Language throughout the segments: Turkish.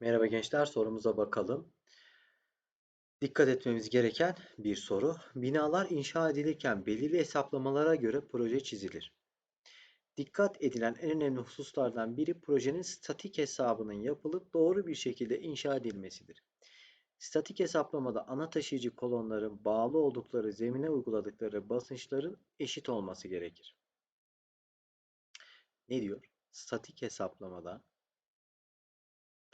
Merhaba gençler, sorumuza bakalım. Dikkat etmemiz gereken bir soru. Binalar inşa edilirken belirli hesaplamalara göre proje çizilir. Dikkat edilen en önemli hususlardan biri projenin statik hesabının yapılıp doğru bir şekilde inşa edilmesidir. Statik hesaplamada ana taşıyıcı kolonların bağlı oldukları zemine uyguladıkları basınçların eşit olması gerekir. Ne diyor? Statik hesaplamada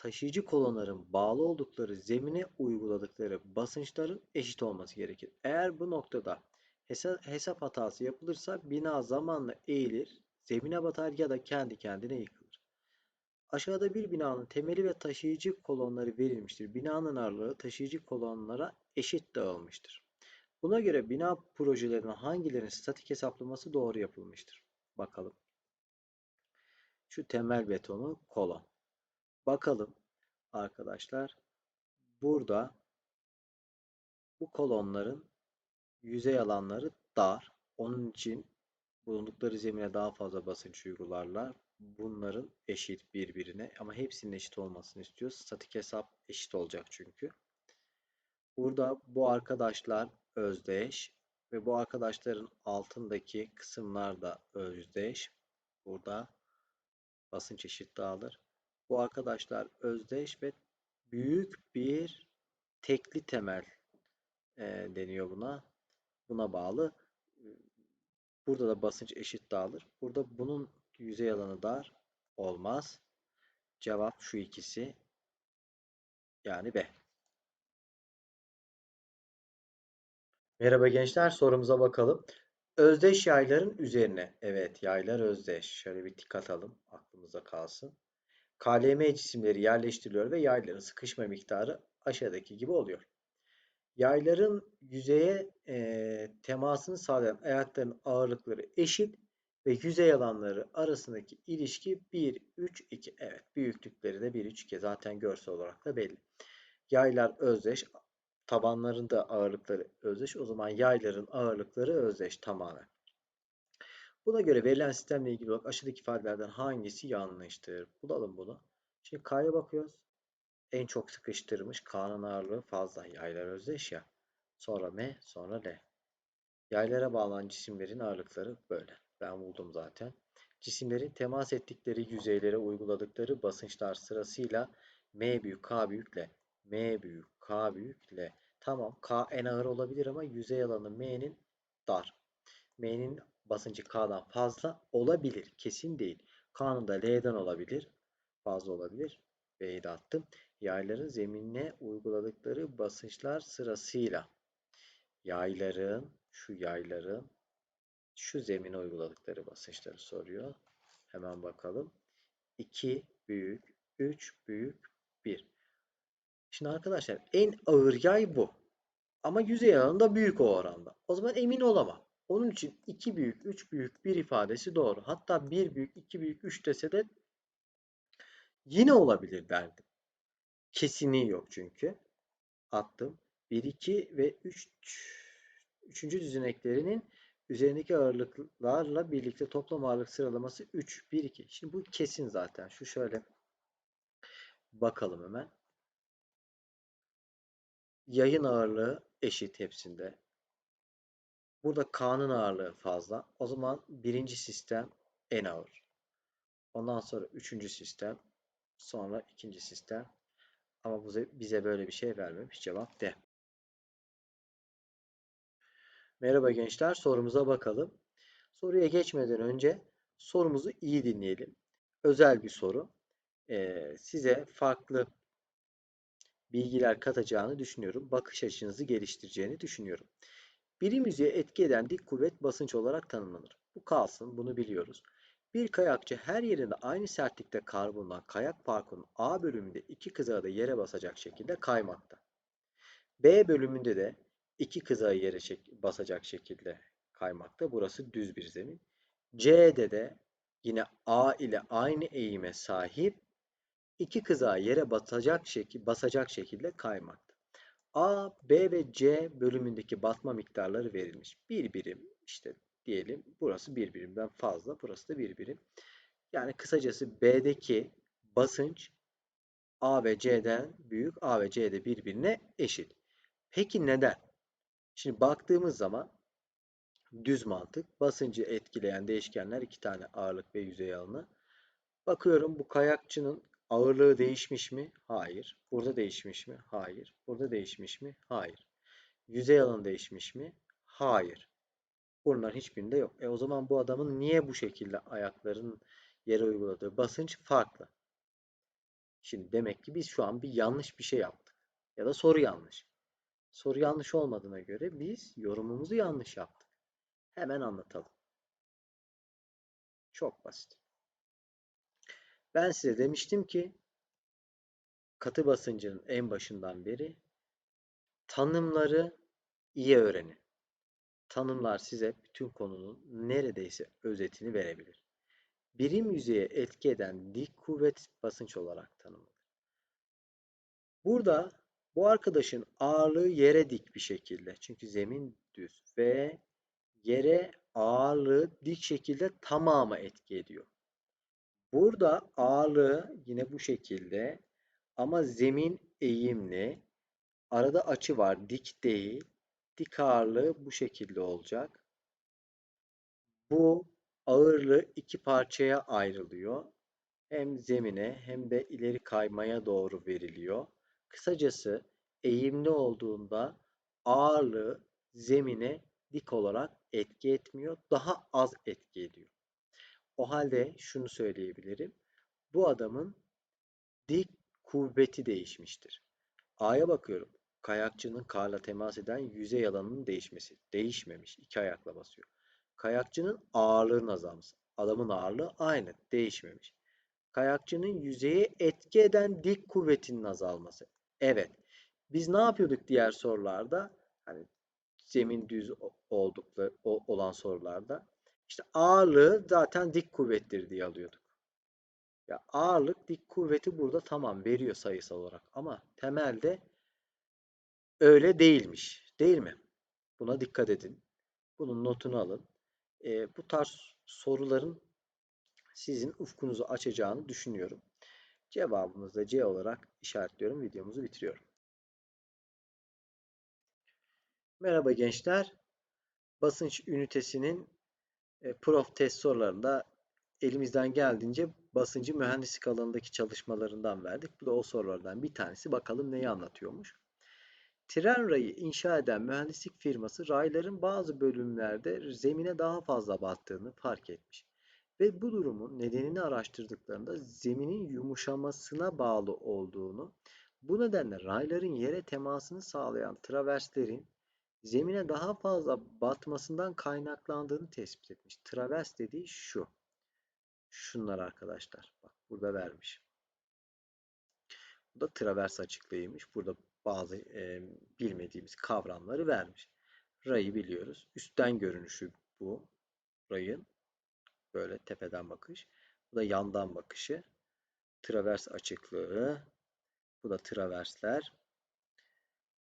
taşıyıcı kolonların bağlı oldukları zemine uyguladıkları basınçların eşit olması gerekir. Eğer bu noktada hesap, hatası yapılırsa bina zamanla eğilir, zemine batar ya da kendi kendine yıkılır. Aşağıda bir binanın temeli ve taşıyıcı kolonları verilmiştir. Binanın ağırlığı taşıyıcı kolonlara eşit dağılmıştır. Buna göre bina projelerinin hangilerinin statik hesaplaması doğru yapılmıştır? Bakalım. Şu temel betonu kolon. Bakalım arkadaşlar. Burada bu kolonların yüzey alanları dar. Onun için bulundukları zemine daha fazla basınç uygularlar. Bunların eşit birbirine ama hepsinin eşit olmasını istiyoruz. Statik hesap eşit olacak çünkü. Burada bu arkadaşlar özdeş ve bu arkadaşların altındaki kısımlar da özdeş. Burada basınç eşit dağılır. Bu arkadaşlar özdeş ve büyük bir tekli temel e, deniyor buna. Buna bağlı. Burada da basınç eşit dağılır. Burada bunun yüzey alanı dar olmaz. Cevap şu ikisi. Yani B. Merhaba gençler sorumuza bakalım. Özdeş yayların üzerine. Evet yaylar özdeş. Şöyle bir tik atalım. Aklımıza kalsın. KLM cisimleri yerleştiriliyor ve yayların sıkışma miktarı aşağıdaki gibi oluyor. Yayların yüzeye e, temasını sağlayan ayakların ağırlıkları eşit ve yüzey alanları arasındaki ilişki 1, 3, 2. Evet büyüklükleri de 1, 3, 2 zaten görsel olarak da belli. Yaylar özdeş, tabanlarında ağırlıkları özdeş. O zaman yayların ağırlıkları özdeş tamamen. Buna göre verilen sistemle ilgili olarak aşağıdaki ifadelerden hangisi yanlıştır? Bulalım bunu. Şimdi K'ya bakıyoruz. En çok sıkıştırmış K'nın ağırlığı fazla. Yaylar özdeş ya. Sonra M, sonra L. Yaylara bağlanan cisimlerin ağırlıkları böyle. Ben buldum zaten. Cisimlerin temas ettikleri yüzeylere uyguladıkları basınçlar sırasıyla M büyük, K büyük, L. M büyük, K büyük, L. Tamam K en ağır olabilir ama yüzey alanı M'nin dar. M'nin basıncı K'dan fazla olabilir. Kesin değil. K'nın da L'den olabilir. Fazla olabilir. B'yi de attım. Yayların zeminine uyguladıkları basınçlar sırasıyla yayların, şu yayların şu zemine uyguladıkları basınçları soruyor. Hemen bakalım. 2 büyük, 3 büyük, 1. Şimdi arkadaşlar en ağır yay bu. Ama yüzey alanı da büyük o oranda. O zaman emin olamam. Onun için 2 büyük, 3 büyük, 1 ifadesi doğru. Hatta 1 büyük, 2 büyük, 3 dese de yine olabilir derdim. Kesinliği yok çünkü. Attım. 1, 2 ve 3 üçüncü düzeneklerinin üzerindeki ağırlıklarla birlikte toplam ağırlık sıralaması 3, 1, 2. Şimdi bu kesin zaten. Şu şöyle bakalım hemen. Yayın ağırlığı eşit hepsinde. Burada K'nın ağırlığı fazla. O zaman birinci sistem en ağır. Ondan sonra üçüncü sistem. Sonra ikinci sistem. Ama bize böyle bir şey vermemiş. Cevap D. Merhaba gençler. Sorumuza bakalım. Soruya geçmeden önce sorumuzu iyi dinleyelim. Özel bir soru. Ee, size farklı bilgiler katacağını düşünüyorum. Bakış açınızı geliştireceğini düşünüyorum. Birim yüzeye etki eden dik kuvvet basınç olarak tanımlanır. Bu kalsın, bunu biliyoruz. Bir kayakçı her yerinde aynı sertlikte kar bulunan kayak parkurunun A bölümünde iki kızağı da yere basacak şekilde kaymakta. B bölümünde de iki kızağı yere çek basacak şekilde kaymakta. Burası düz bir zemin. C'de de yine A ile aynı eğime sahip iki kızağı yere basacak, şekil, basacak şekilde kaymakta. A, B ve C bölümündeki batma miktarları verilmiş. Bir birim işte diyelim burası bir birimden fazla burası da bir birim. Yani kısacası B'deki basınç A ve C'den büyük, A ve C de birbirine eşit. Peki neden? Şimdi baktığımız zaman düz mantık, basıncı etkileyen değişkenler iki tane ağırlık ve yüzey alanı. Bakıyorum bu kayakçının ağırlığı değişmiş mi? Hayır. Burada değişmiş mi? Hayır. Burada değişmiş mi? Hayır. Yüzey alanı değişmiş mi? Hayır. Bunların hiçbirinde yok. E o zaman bu adamın niye bu şekilde ayaklarının yere uyguladığı basınç farklı? Şimdi demek ki biz şu an bir yanlış bir şey yaptık. Ya da soru yanlış. Soru yanlış olmadığına göre biz yorumumuzu yanlış yaptık. Hemen anlatalım. Çok basit. Ben size demiştim ki katı basıncının en başından beri tanımları iyi öğrenin. Tanımlar size bütün konunun neredeyse özetini verebilir. Birim yüzeye etki eden dik kuvvet basınç olarak tanımlanır. Burada bu arkadaşın ağırlığı yere dik bir şekilde. Çünkü zemin düz ve yere ağırlığı dik şekilde tamamı etki ediyor. Burada ağırlığı yine bu şekilde ama zemin eğimli. Arada açı var. Dik değil. Dik ağırlığı bu şekilde olacak. Bu ağırlığı iki parçaya ayrılıyor. Hem zemine hem de ileri kaymaya doğru veriliyor. Kısacası eğimli olduğunda ağırlığı zemine dik olarak etki etmiyor. Daha az etki ediyor. O halde şunu söyleyebilirim. Bu adamın dik kuvveti değişmiştir. A'ya bakıyorum. Kayakçının karla temas eden yüzey alanının değişmesi. Değişmemiş. İki ayakla basıyor. Kayakçının ağırlığının azalması. Adamın ağırlığı aynı. Değişmemiş. Kayakçının yüzeye etki eden dik kuvvetinin azalması. Evet. Biz ne yapıyorduk diğer sorularda? Hani zemin düz oldukları olan sorularda. İşte ağırlığı zaten dik kuvvettir diye alıyorduk. Ya ağırlık dik kuvveti burada tamam veriyor sayısal olarak ama temelde öyle değilmiş. Değil mi? Buna dikkat edin. Bunun notunu alın. E, bu tarz soruların sizin ufkunuzu açacağını düşünüyorum. Cevabımızı da C olarak işaretliyorum. Videomuzu bitiriyorum. Merhaba gençler. Basınç ünitesinin e, prof test sorularında elimizden geldiğince basıncı mühendislik alanındaki çalışmalarından verdik. Bu da o sorulardan bir tanesi. Bakalım neyi anlatıyormuş. Tren rayı inşa eden mühendislik firması rayların bazı bölümlerde zemine daha fazla battığını fark etmiş. Ve bu durumun nedenini araştırdıklarında zeminin yumuşamasına bağlı olduğunu, bu nedenle rayların yere temasını sağlayan traverslerin zemine daha fazla batmasından kaynaklandığını tespit etmiş. Travers dediği şu. Şunlar arkadaşlar. Bak burada vermiş. Bu da travers açıklığıymış. Burada bazı e, bilmediğimiz kavramları vermiş. Rayı biliyoruz. Üstten görünüşü bu. Rayın. Böyle tepeden bakış. Bu da yandan bakışı. Travers açıklığı. Bu da traversler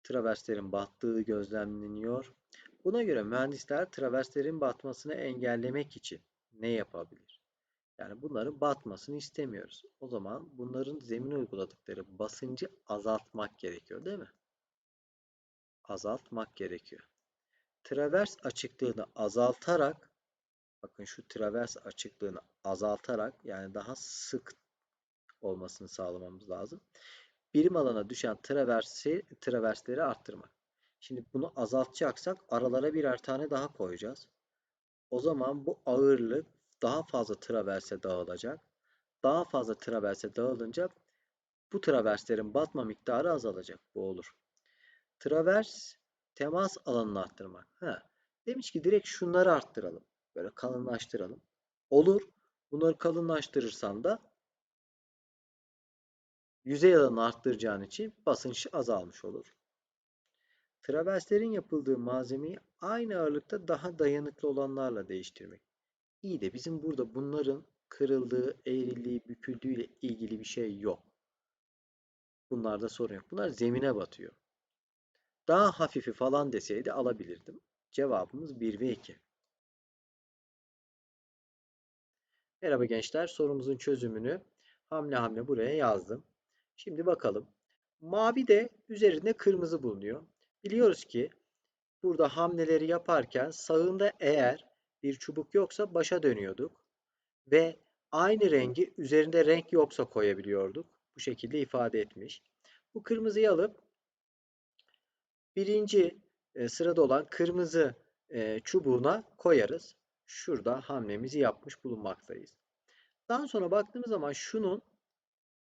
traverslerin battığı gözlemleniyor. Buna göre mühendisler traverslerin batmasını engellemek için ne yapabilir? Yani bunların batmasını istemiyoruz. O zaman bunların zemine uyguladıkları basıncı azaltmak gerekiyor değil mi? Azaltmak gerekiyor. Travers açıklığını azaltarak bakın şu travers açıklığını azaltarak yani daha sık olmasını sağlamamız lazım birim alana düşen traversi, traversleri arttırmak. Şimdi bunu azaltacaksak aralara birer tane daha koyacağız. O zaman bu ağırlık daha fazla traverse dağılacak. Daha fazla traverse dağılınca bu traverslerin batma miktarı azalacak. Bu olur. Travers temas alanını arttırmak. Ha. Demiş ki direkt şunları arttıralım. Böyle kalınlaştıralım. Olur. Bunları kalınlaştırırsan da yüzey alanını arttıracağın için basınç azalmış olur. Traverslerin yapıldığı malzemeyi aynı ağırlıkta daha dayanıklı olanlarla değiştirmek. İyi de bizim burada bunların kırıldığı, eğriliği, büküldüğü ile ilgili bir şey yok. Bunlarda sorun yok. Bunlar zemine batıyor. Daha hafifi falan deseydi alabilirdim. Cevabımız 1 ve 2. Merhaba gençler. Sorumuzun çözümünü hamle hamle buraya yazdım. Şimdi bakalım. Mavi de üzerinde kırmızı bulunuyor. Biliyoruz ki burada hamleleri yaparken sağında eğer bir çubuk yoksa başa dönüyorduk ve aynı rengi üzerinde renk yoksa koyabiliyorduk. Bu şekilde ifade etmiş. Bu kırmızıyı alıp birinci e, sırada olan kırmızı e, çubuğuna koyarız. Şurada hamlemizi yapmış bulunmaktayız. Daha sonra baktığımız zaman şunun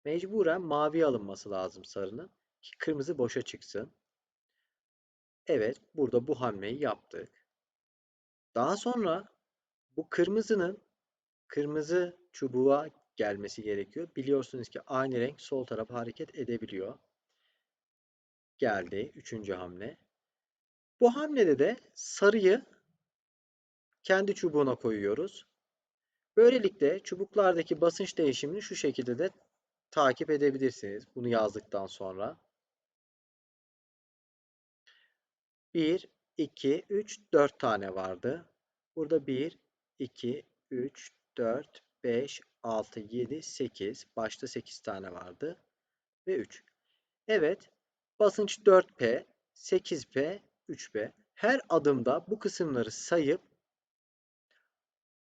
mecburen mavi alınması lazım sarının ki kırmızı boşa çıksın. Evet, burada bu hamleyi yaptık. Daha sonra bu kırmızının kırmızı çubuğa gelmesi gerekiyor. Biliyorsunuz ki aynı renk sol tarafa hareket edebiliyor. Geldi. Üçüncü hamle. Bu hamlede de sarıyı kendi çubuğuna koyuyoruz. Böylelikle çubuklardaki basınç değişimini şu şekilde de takip edebilirsiniz. Bunu yazdıktan sonra. 1, 2, 3, 4 tane vardı. Burada 1, 2, 3, 4, 5, 6, 7, 8. Başta 8 tane vardı. Ve 3. Evet. Basınç 4P, 8P, 3P. Her adımda bu kısımları sayıp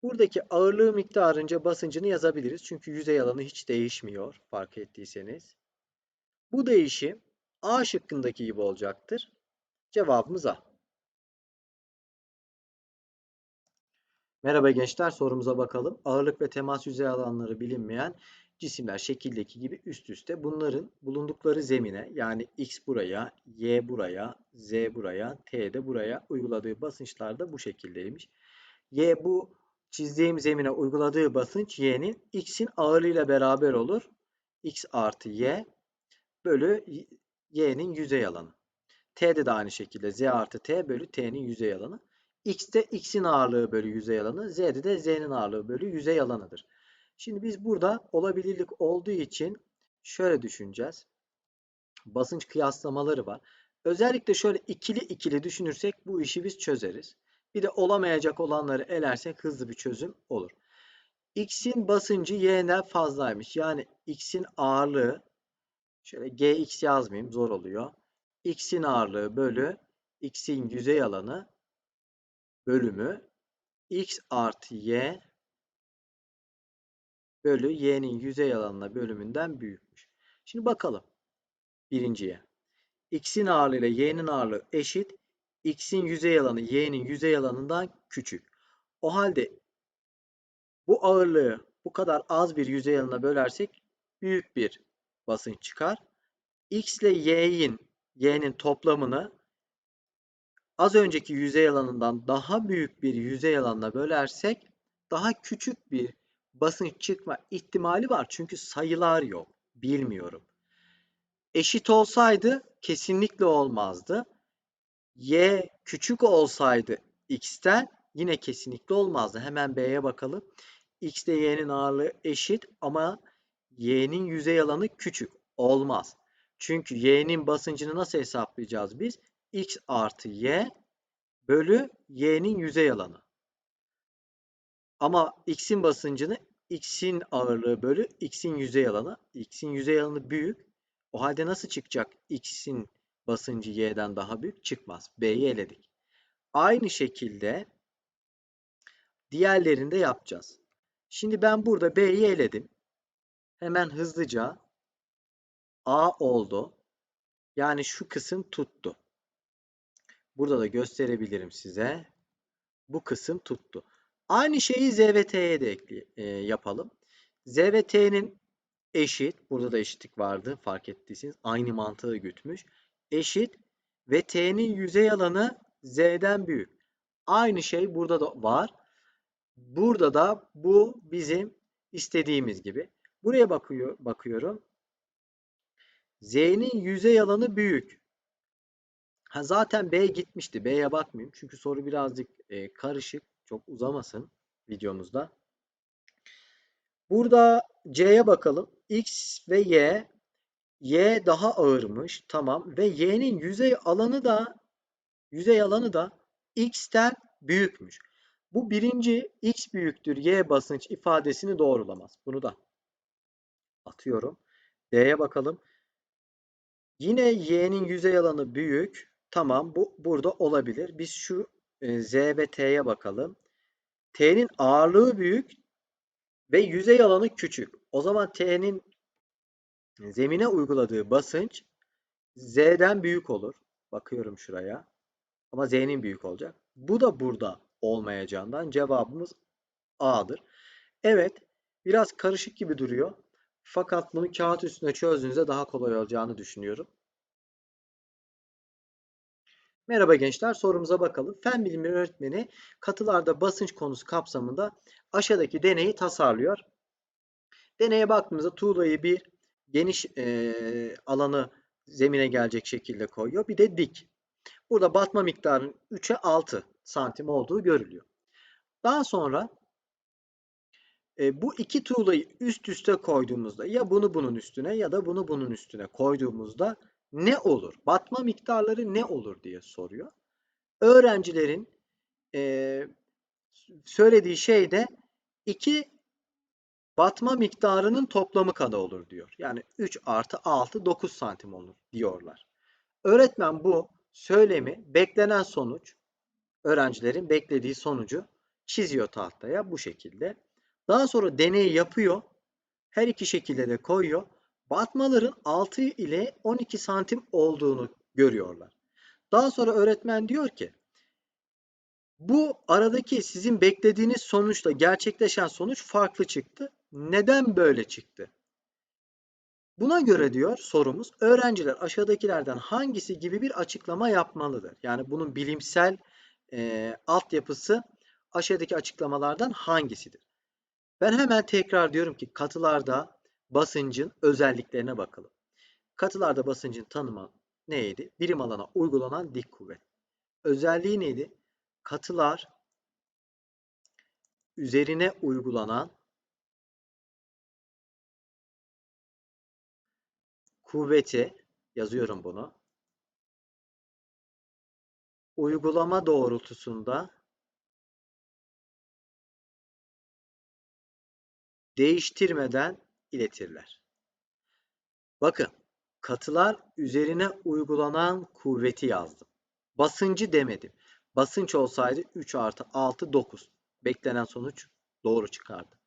buradaki ağırlığı miktarınca basıncını yazabiliriz. Çünkü yüzey alanı hiç değişmiyor fark ettiyseniz. Bu değişim A şıkkındaki gibi olacaktır. Cevabımız A. Merhaba gençler sorumuza bakalım. Ağırlık ve temas yüzey alanları bilinmeyen cisimler şekildeki gibi üst üste bunların bulundukları zemine yani x buraya, y buraya, z buraya, t de buraya uyguladığı basınçlar da bu şekildeymiş. Y bu çizdiğim zemine uyguladığı basınç y'nin x'in ağırlığıyla beraber olur. x artı y bölü y'nin yüzey alanı. T'de de aynı şekilde z artı t bölü t'nin yüzey alanı. X'te x'in ağırlığı bölü yüzey alanı, z'de de z'nin ağırlığı bölü yüzey alanıdır. Şimdi biz burada olabilirlik olduğu için şöyle düşüneceğiz. Basınç kıyaslamaları var. Özellikle şöyle ikili ikili düşünürsek bu işi biz çözeriz. Bir de olamayacak olanları elersek hızlı bir çözüm olur. X'in basıncı y'den fazlaymış. Yani x'in ağırlığı şöyle gx yazmayayım zor oluyor. x'in ağırlığı bölü x'in yüzey alanı bölümü x artı y bölü y'nin yüzey alanına bölümünden büyükmüş. Şimdi bakalım birinciye. x'in ağırlığı ile y'nin ağırlığı eşit. X'in yüzey alanı y'nin yüzey alanından küçük. O halde bu ağırlığı bu kadar az bir yüzey alanına bölersek büyük bir basınç çıkar. x ile y'nin y'nin toplamını az önceki yüzey alanından daha büyük bir yüzey alanına bölersek daha küçük bir basınç çıkma ihtimali var. Çünkü sayılar yok. Bilmiyorum. Eşit olsaydı kesinlikle olmazdı. Y küçük olsaydı x'ten yine kesinlikle olmazdı. Hemen B'ye bakalım. X ile y'nin ağırlığı eşit ama y'nin yüzey alanı küçük. Olmaz. Çünkü y'nin basıncını nasıl hesaplayacağız biz? x artı y bölü y'nin yüzey alanı. Ama x'in basıncını x'in ağırlığı bölü x'in yüzey alanı. x'in yüzey alanı büyük. O halde nasıl çıkacak x'in basıncı y'den daha büyük? Çıkmaz. B'yi eledik. Aynı şekilde diğerlerini de yapacağız. Şimdi ben burada B'yi eledim. Hemen hızlıca A oldu. Yani şu kısım tuttu. Burada da gösterebilirim size. Bu kısım tuttu. Aynı şeyi Z ve T'ye de ekli, e, yapalım. Z ve T'nin eşit. Burada da eşitlik vardı. Fark ettiyseniz. Aynı mantığı gütmüş. Eşit ve T'nin yüzey alanı Z'den büyük. Aynı şey burada da var. Burada da bu bizim istediğimiz gibi. Buraya bakıyor, bakıyorum. Z'nin yüzey alanı büyük. Ha, zaten B gitmişti. B'ye bakmayayım. Çünkü soru birazcık e, karışık. Çok uzamasın videomuzda. Burada C'ye bakalım. X ve Y. Y daha ağırmış. Tamam. Ve Y'nin yüzey alanı da yüzey alanı da X'ten büyükmüş. Bu birinci X büyüktür Y basınç ifadesini doğrulamaz. Bunu da atıyorum. D'ye bakalım. Yine y'nin yüzey alanı büyük. Tamam bu burada olabilir. Biz şu e, z ve t'ye bakalım. T'nin ağırlığı büyük ve yüzey alanı küçük. O zaman T'nin zemine uyguladığı basınç Z'den büyük olur. Bakıyorum şuraya. Ama Z'nin büyük olacak. Bu da burada olmayacağından cevabımız A'dır. Evet, biraz karışık gibi duruyor. Fakat bunu kağıt üstüne çözdüğünüzde daha kolay olacağını düşünüyorum. Merhaba gençler, sorumuza bakalım. Fen bilimleri öğretmeni katılarda basınç konusu kapsamında aşağıdaki deneyi tasarlıyor. Deneye baktığımızda tuğlayı bir geniş e, alanı zemine gelecek şekilde koyuyor. Bir de dik. Burada batma miktarının 3'e 6 santim olduğu görülüyor. Daha sonra e, bu iki tuğlayı üst üste koyduğumuzda ya bunu bunun üstüne ya da bunu bunun üstüne koyduğumuzda ne olur? Batma miktarları ne olur diye soruyor. Öğrencilerin e, söylediği şey de iki batma miktarının toplamı kadar olur diyor. Yani 3 artı 6 9 santim olur diyorlar. Öğretmen bu söylemi beklenen sonuç öğrencilerin beklediği sonucu çiziyor tahtaya bu şekilde. Daha sonra deneyi yapıyor. Her iki şekilde de koyuyor. Batmaların 6 ile 12 santim olduğunu görüyorlar. Daha sonra öğretmen diyor ki bu aradaki sizin beklediğiniz sonuçla gerçekleşen sonuç farklı çıktı. Neden böyle çıktı? Buna göre diyor sorumuz öğrenciler aşağıdakilerden hangisi gibi bir açıklama yapmalıdır? Yani bunun bilimsel e, altyapısı aşağıdaki açıklamalardan hangisidir? Ben hemen tekrar diyorum ki katılarda basıncın özelliklerine bakalım. Katılarda basıncın tanımı neydi? Birim alana uygulanan dik kuvvet. Özelliği neydi? Katılar üzerine uygulanan kuvveti yazıyorum bunu. Uygulama doğrultusunda değiştirmeden iletirler. Bakın katılar üzerine uygulanan kuvveti yazdım. Basıncı demedim. Basınç olsaydı 3 artı 6 9. Beklenen sonuç doğru çıkardı.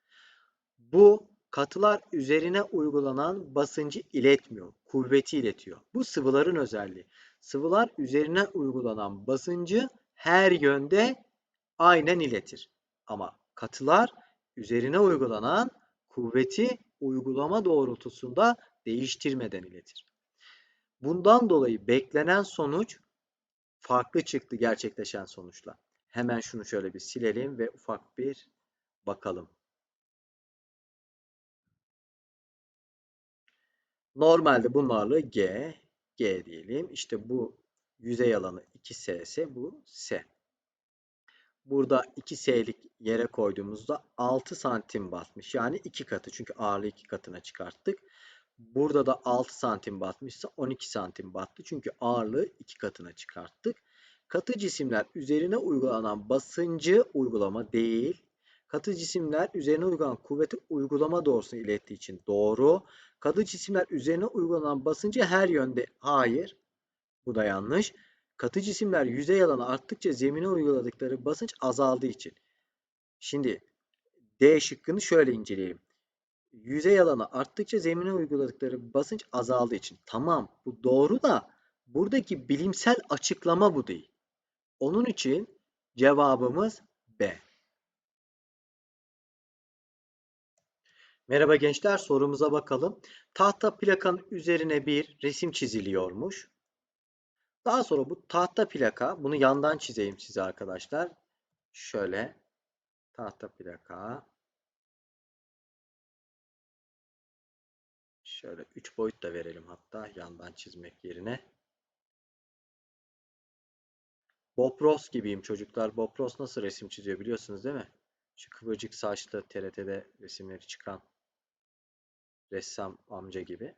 Bu katılar üzerine uygulanan basıncı iletmiyor. Kuvveti iletiyor. Bu sıvıların özelliği. Sıvılar üzerine uygulanan basıncı her yönde aynen iletir. Ama katılar üzerine uygulanan kuvveti uygulama doğrultusunda değiştirmeden iletir. Bundan dolayı beklenen sonuç farklı çıktı gerçekleşen sonuçla. Hemen şunu şöyle bir silelim ve ufak bir bakalım. Normalde bunun ağırlığı G. G diyelim. İşte bu yüzey alanı 2S ise bu S. Burada 2S'lik yere koyduğumuzda 6 santim batmış. Yani 2 katı. Çünkü ağırlığı 2 katına çıkarttık. Burada da 6 santim batmışsa 12 santim battı. Çünkü ağırlığı 2 katına çıkarttık. Katı cisimler üzerine uygulanan basıncı uygulama değil. Katı cisimler üzerine uygulanan kuvveti uygulama doğrusuna ilettiği için doğru. Katı cisimler üzerine uygulanan basıncı her yönde hayır. Bu da yanlış. Katı cisimler yüzey alanı arttıkça zemine uyguladıkları basınç azaldığı için. Şimdi D şıkkını şöyle inceleyelim. Yüzey alanı arttıkça zemine uyguladıkları basınç azaldığı için. Tamam bu doğru da buradaki bilimsel açıklama bu değil. Onun için cevabımız B. Merhaba gençler sorumuza bakalım. Tahta plakanın üzerine bir resim çiziliyormuş. Daha sonra bu tahta plaka, bunu yandan çizeyim size arkadaşlar. Şöyle tahta plaka. Şöyle 3 boyut da verelim hatta yandan çizmek yerine. Bob Ross gibiyim çocuklar. Bob Ross nasıl resim çiziyor biliyorsunuz değil mi? Şu kıvırcık saçlı TRT'de resimleri çıkan ressam amca gibi.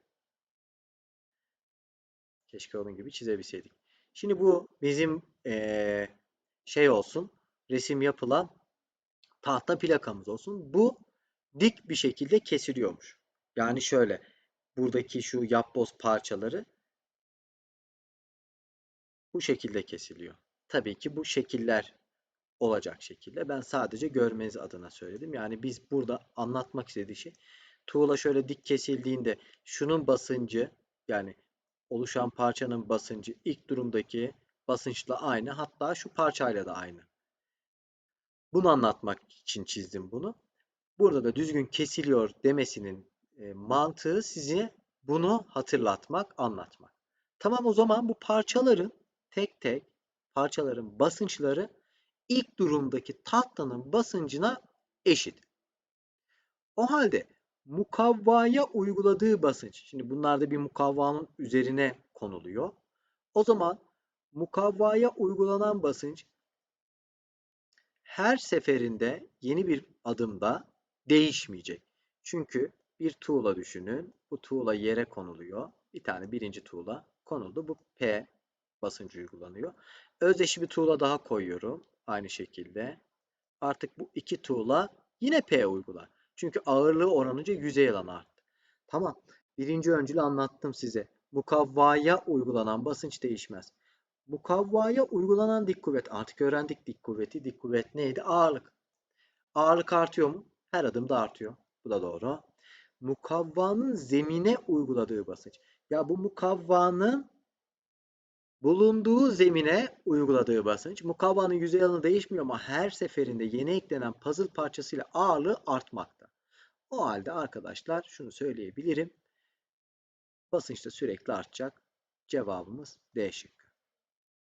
Keşke onun gibi çizebilseydik. Şimdi bu bizim ee, şey olsun. Resim yapılan tahta plakamız olsun. Bu dik bir şekilde kesiliyormuş. Yani şöyle buradaki şu yapboz parçaları bu şekilde kesiliyor. Tabii ki bu şekiller olacak şekilde. Ben sadece görmeniz adına söyledim. Yani biz burada anlatmak istediği şey tuğla şöyle dik kesildiğinde şunun basıncı yani oluşan parçanın basıncı ilk durumdaki basınçla aynı. Hatta şu parçayla da aynı. Bunu anlatmak için çizdim bunu. Burada da düzgün kesiliyor demesinin e, mantığı size bunu hatırlatmak, anlatmak. Tamam o zaman bu parçaların tek tek parçaların basınçları ilk durumdaki tahtanın basıncına eşit. O halde mukavvaya uyguladığı basınç. Şimdi bunlar da bir mukavvanın üzerine konuluyor. O zaman mukavvaya uygulanan basınç her seferinde yeni bir adımda değişmeyecek. Çünkü bir tuğla düşünün. Bu tuğla yere konuluyor. Bir tane birinci tuğla konuldu. Bu P basıncı uygulanıyor. Özdeşi bir tuğla daha koyuyorum. Aynı şekilde. Artık bu iki tuğla yine P uygular. Çünkü ağırlığı oranınca yüzey alanı arttı. Tamam. Birinci öncülü anlattım size. Mukavvaya uygulanan basınç değişmez. Mukavvaya uygulanan dik kuvvet. Artık öğrendik dik kuvveti. Dik kuvvet neydi? Ağırlık. Ağırlık artıyor mu? Her adımda artıyor. Bu da doğru. Mukavvanın zemine uyguladığı basınç. Ya bu mukavvanın bulunduğu zemine uyguladığı basınç. Mukavvanın yüzey alanı değişmiyor ama her seferinde yeni eklenen puzzle parçasıyla ağırlığı artmakta. O halde arkadaşlar şunu söyleyebilirim. Basınç da sürekli artacak. Cevabımız D şıkkı.